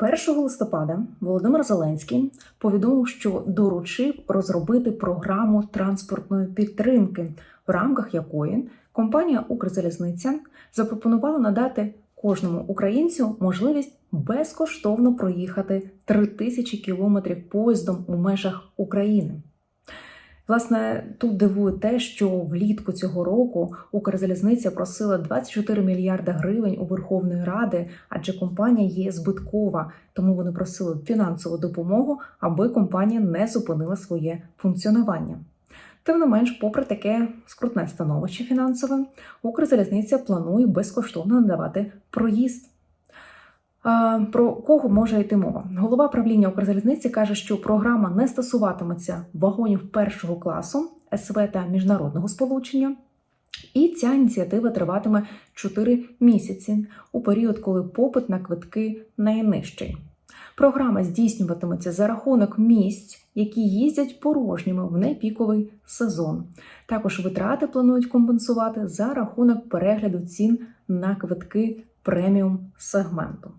1 листопада Володимир Зеленський повідомив, що доручив розробити програму транспортної підтримки, в рамках якої компанія Укрзалізниця запропонувала надати кожному українцю можливість безкоштовно проїхати 3000 кілометрів поїздом у межах України. Власне, тут дивує те, що влітку цього року Укрзалізниця просила 24 мільярда гривень у Верховної Ради, адже компанія є збиткова, тому вони просили фінансову допомогу, аби компанія не зупинила своє функціонування. Тим не менш, попри таке скрутне становище фінансове, Укрзалізниця планує безкоштовно надавати проїзд. Про кого може йти мова? Голова правління Укрзалізниці каже, що програма не стосуватиметься вагонів першого класу, СВ та міжнародного сполучення. І ця ініціатива триватиме 4 місяці у період, коли попит на квитки найнижчий. Програма здійснюватиметься за рахунок місць, які їздять порожніми в непіковий сезон. Також витрати планують компенсувати за рахунок перегляду цін на квитки преміум сегменту.